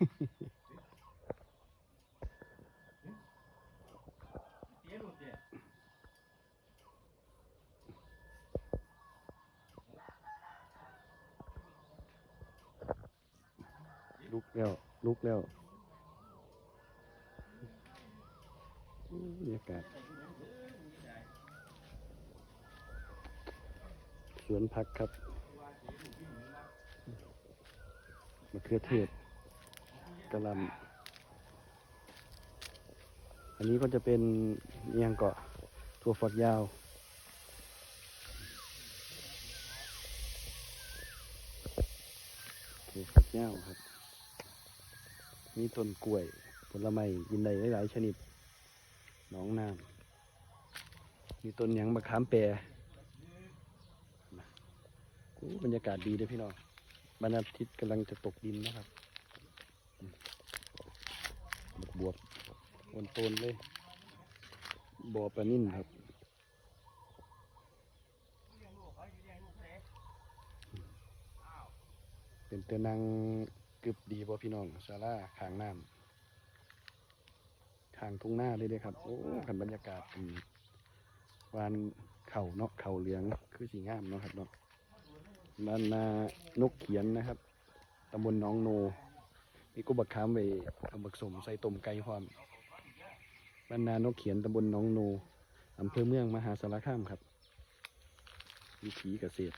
ลุกแล้ว ลุกแล้วบรรยากาศสวนผักครับมะเขือเทศ กระลำอันนี้ก็จะเป็นเอียงเกาะถั่วฝักยาวถั่วฝักยาวครับ มีต้นกล้วย ผลไม้กินได้หลายๆชนิด หนองน้ำมีต้นหยังมะขามแปรบรรยากาศดีเลยพี่น้องบรรอาทิตย์กำลังจะตกดินนะครับ บวบๆวนโตนเลยบอปลานิ่นครับเป็นเตนังกึบดีบ่พี่น้องซาร่าขางน้ำขางทุ่งหน้าเลยเด้ครับ โอ้ขันบรรยากาศวานเข่าเนาะเข่าเหลืองคือสีงามเนาะครับเนาะบ้านนานกเขียนนะครับตำบลหน้องโน มีกุบักขามไปเอาบักสมใส่ต้มไก่หอมบ้านนานกเขียนตำบลหน้องโนอำเภอเมืองมหาสารคามครับ วิถีเกษตร